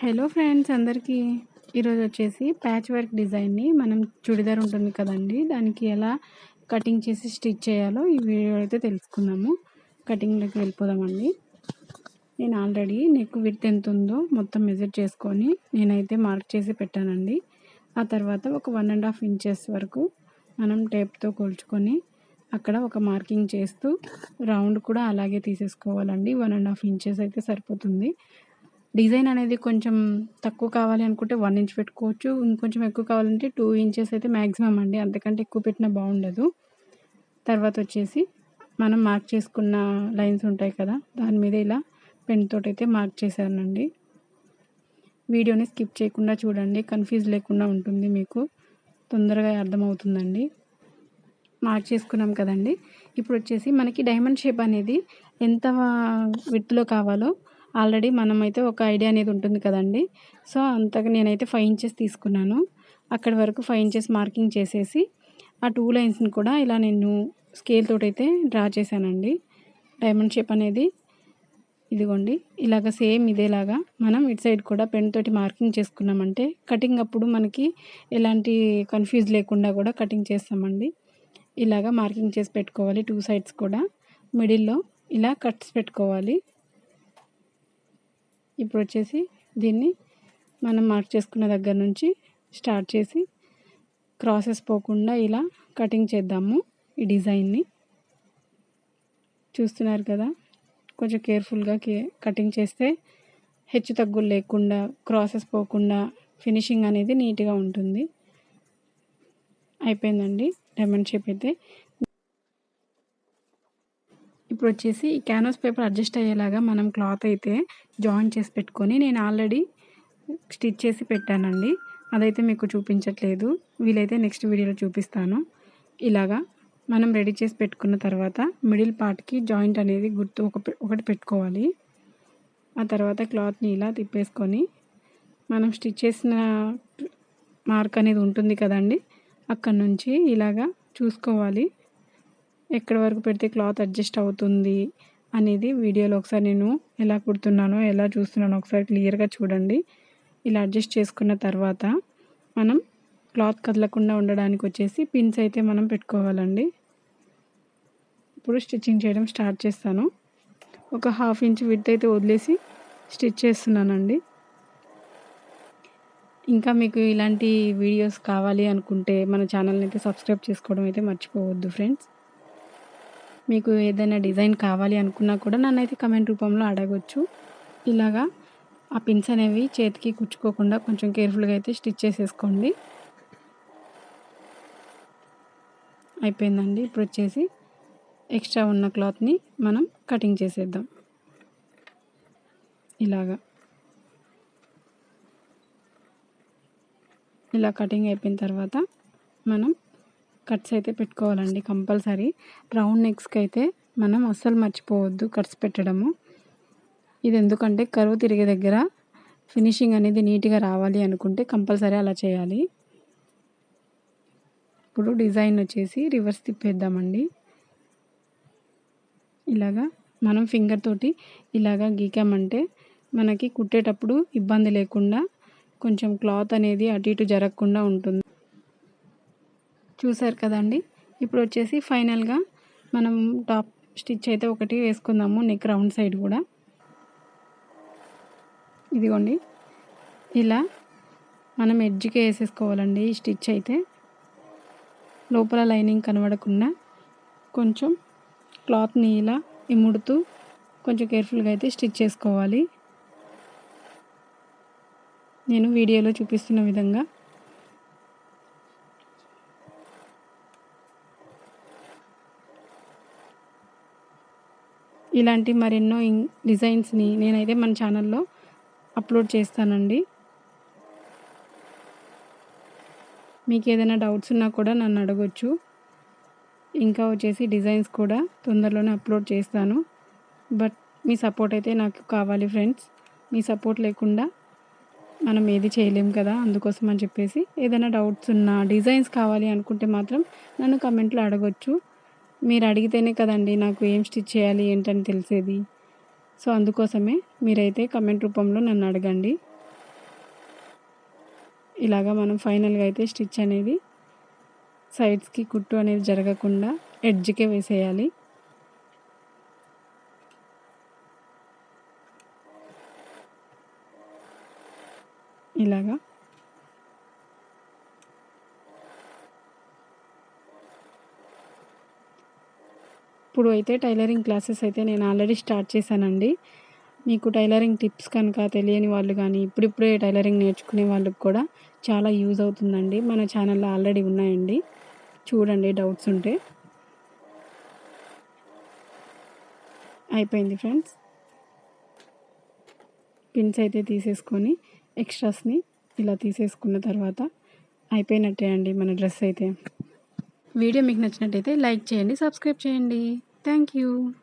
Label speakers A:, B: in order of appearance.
A: Hello friends అందరికీ. ఈరోజు వచ్చేసి ప్యాచ్ వర్క్ డిజైన్ని మనం చుడిదార్ ఉంటుంది కదండి. దానికి ఎలా కటింగ్ చేసి స్టిచ్ చేయాలో ఈ వీడియో అయితే తెలుసుకుందాము. కటింగ్లోకి వెళ్ళిపోదామండి. నేను ఆల్రెడీ నెక్ విత్ ఎంత ఉందో మొత్తం మెజర్ చేసుకొని నేనైతే మార్క్ చేసి పెట్టానండి. ఆ తర్వాత ఒక వన్ అండ్ హాఫ్ ఇంచెస్ వరకు మనం టేప్తో కొలుచుకొని అక్కడ ఒక మార్కింగ్ చేస్తూ రౌండ్ కూడా అలాగే తీసేసుకోవాలండి. వన్ అండ్ హాఫ్ ఇంచెస్ అయితే సరిపోతుంది. డిజైన్ అనేది కొంచెం తక్కువ కావాలి అనుకుంటే వన్ ఇంచ్ పెట్టుకోవచ్చు. ఇంకొంచెం ఎక్కువ కావాలంటే టూ ఇంచెస్ అయితే మ్యాక్సిమం అండి. అంతకంటే ఎక్కువ పెట్టినా బాగుండదు. తర్వాత వచ్చేసి మనం మార్క్ చేసుకున్న లైన్స్ ఉంటాయి కదా దాని మీద ఇలా పెన్తో అయితే మార్క్ చేశానండి. వీడియోని స్కిప్ చేయకుండా చూడండి. కన్ఫ్యూజ్ లేకుండా ఉంటుంది మీకు. తొందరగా అర్థమవుతుందండి. మార్క్ చేసుకున్నాం కదండి. ఇప్పుడు వచ్చేసి మనకి డైమండ్ షేప్ అనేది ఎంత విత్తులో కావాలో ఆల్రెడీ మనమైతే ఒక ఐడియా అనేది ఉంటుంది కదండి. సో అంతగా నేనైతే ఫైవ్ ఇంచెస్ తీసుకున్నాను. అక్కడి వరకు ఫైవ్ ఇంచెస్ మార్కింగ్ చేసేసి ఆ టూ లైన్స్ని కూడా ఇలా నేను స్కేల్ తోటైతే డ్రా చేశానండి. డైమండ్ షేప్ అనేది ఇదిగోండి ఇలాగ సేమ్ ఇదేలాగా మనం ఇటు సైడ్ కూడా పెన్ తోటి మార్కింగ్ చేసుకున్నామంటే కటింగ్ అప్పుడు మనకి ఎలాంటి కన్ఫ్యూజ్ లేకుండా కూడా కటింగ్ చేస్తామండి. ఇలాగా మార్కింగ్ చేసి పెట్టుకోవాలి టూ సైడ్స్ కూడా. మిడిల్లో ఇలా కట్స్ పెట్టుకోవాలి. ఇప్పుడు వచ్చేసి దీన్ని మనం మార్క్ చేసుకున్న దగ్గర నుంచి స్టార్ట్ చేసి క్రాసెస్ పోకుండా ఇలా కటింగ్ చేద్దాము ఈ డిజైన్ని. చూస్తున్నారు కదా? కొంచెం కేర్ఫుల్గా కే కటింగ్ చేస్తే హెచ్చు తగ్గులు లేకుండా క్రాసెస్ పోకుండా ఫినిషింగ్ అనేది నీట్గా ఉంటుంది. అయిపోయిందండి. డైమండ్ షేప్ అయితే ఇప్పుడు వచ్చేసి ఈ క్యాన్వాస్ పేపర్ అడ్జస్ట్ అయ్యేలాగా మనం క్లాత్ అయితే జాయిన్ చేసి పెట్టుకొని నేను ఆల్రెడీ స్టిచ్ చేసి పెట్టానండి. అదైతే మీకు చూపించట్లేదు. వీలైతే నెక్స్ట్ వీడియోలో చూపిస్తాను. ఇలాగా మనం రెడీ చేసి పెట్టుకున్న తర్వాత మిడిల్ పార్ట్కి జాయింట్ అనేది గుర్తు ఒక ఒకటి పెట్టుకోవాలి. ఆ తర్వాత క్లాత్ని ఇలా తిప్పేసుకొని మనం స్టిచ్ చేసిన మార్క్ అనేది ఉంటుంది కదండి. అక్కడ నుంచి ఇలాగా చూసుకోవాలి. ఎక్కడి వరకు పెడితే క్లాత్ అడ్జస్ట్ అవుతుంది అనేది వీడియోలో ఒకసారి నేను ఎలా కుడుతున్నానో ఎలా చూస్తున్నానో ఒకసారి క్లియర్గా చూడండి. ఇలా అడ్జస్ట్ చేసుకున్న తర్వాత మనం క్లాత్ కదలకుండా ఉండడానికి వచ్చేసి పిన్స్ అయితే మనం పెట్టుకోవాలండి. ఇప్పుడు స్టిచ్చింగ్ చేయడం స్టార్ట్ చేస్తాను. ఒక హాఫ్ ఇంచ్ విత్ అయితే వదిలేసి స్టిచ్ చేస్తున్నానండి. ఇంకా మీకు ఇలాంటి వీడియోస్ కావాలి అనుకుంటే మన ఛానల్ని అయితే సబ్స్క్రైబ్ చేసుకోవడం అయితే మర్చిపోవద్దు ఫ్రెండ్స్. మీకు ఏదైనా డిజైన్ కావాలి అనుకున్నా కూడా నన్ను అయితే కమెంట్ రూపంలో అడగొచ్చు. ఇలాగా ఆ పిన్స్ అనేవి చేతికి కుచ్చుకోకుండా కొంచెం కేర్ఫుల్గా అయితే స్టిచ్ చేసేసుకోండి. అయిపోయిందండి. ఇప్పుడు వచ్చేసి ఎక్స్ట్రా ఉన్న క్లాత్ని మనం కటింగ్ చేసేద్దాం. ఇలాగా. ఇలా కటింగ్ అయిపోయిన తర్వాత మనం కట్స్ అయితే పెట్టుకోవాలండి కంపల్సరీ. రౌండ్ నెక్స్కి అయితే మనం అస్సలు మర్చిపోవద్దు కట్స్ పెట్టడము. ఇది ఎందుకంటే కరువు తిరిగే దగ్గర ఫినిషింగ్ అనేది నీట్గా రావాలి అనుకుంటే కంపల్సరీ అలా చేయాలి. ఇప్పుడు డిజైన్ వచ్చేసి రివర్స్ తిప్పేద్దామండి. ఇలాగా మనం ఫింగర్ తోటి ఇలాగా గీకామంటే మనకి కుట్టేటప్పుడు ఇబ్బంది లేకుండా కొంచెం క్లాత్ అనేది అటు ఇటు జరగకుండా ఉంటుంది. చూసారు కదండి. ఇప్పుడు వచ్చేసి ఫైనల్గా మనం టాప్ స్టిచ్ అయితే ఒకటి వేసుకుందాము. నెక్ రౌండ్ సైడ్ కూడా. ఇదిగోండి. ఇలా మనం ఎడ్జ్కి వేసేసుకోవాలండి ఈ స్టిచ్ అయితే. లోపల లైనింగ్ కనబడకుండా కొంచెం క్లాత్ని ఇలా ఇముడుతూ కొంచెం కేర్ఫుల్గా అయితే స్టిచ్ చేసుకోవాలి. నేను వీడియోలో చూపిస్తున్న విధంగా ఇలాంటి మరెన్నో డిజైన్స్ని నేనైతే మన ఛానల్లో అప్లోడ్ చేస్తానండి. మీకు ఏదైనా డౌట్స్ ఉన్నా కూడా నన్ను అడగొచ్చు. ఇంకా వచ్చేసి డిజైన్స్ కూడా తొందరలోనే అప్లోడ్ చేస్తాను. బట్ మీ సపోర్ట్ అయితే నాకు కావాలి ఫ్రెండ్స్. మీ సపోర్ట్ లేకుండా మనం ఏది చేయలేం కదా అందుకోసం అని చెప్పేసి ఏదైనా డౌట్స్ ఉన్నా డిజైన్స్ కావాలి అనుకుంటే మాత్రం నన్ను కమెంట్లో అడగొచ్చు. మీరు అడిగితేనే కదండి నాకు ఏం స్టిచ్ చేయాలి ఏంటని తెలిసేది. సో అందుకోసమే మీరైతే కమెంట్ రూపంలో నన్ను అడగండి. ఇలాగా మనం ఫైనల్గా అయితే స్టిచ్ అనేది సైడ్స్కి కుట్టు అనేది జరగకుండా ఎడ్జ్కే వేసేయాలి. ఇలాగా ఇప్పుడు అయితే టైలరింగ్ క్లాసెస్ అయితే నేను ఆల్రెడీ స్టార్ట్ చేశానండి. మీకు టైలరింగ్ టిప్స్ కనుక తెలియని వాళ్ళు కానీ ఇప్పుడిప్పుడే టైలరింగ్ నేర్చుకునే వాళ్ళకి కూడా చాలా యూజ్ అవుతుందండి. మన ఛానల్లో ఆల్రెడీ ఉన్నాయండి. చూడండి డౌట్స్ ఉంటే. అయిపోయింది ఫ్రెండ్స్. పిన్స్ అయితే తీసేసుకొని ఎక్స్ట్రాస్ని ఇలా తీసేసుకున్న తర్వాత అయిపోయినట్టే అండి మన డ్రెస్ అయితే. వీడియో మీకు నచ్చినట్టయితే లైక్ చేయండి సబ్స్క్రైబ్ చేయండి. Thank you.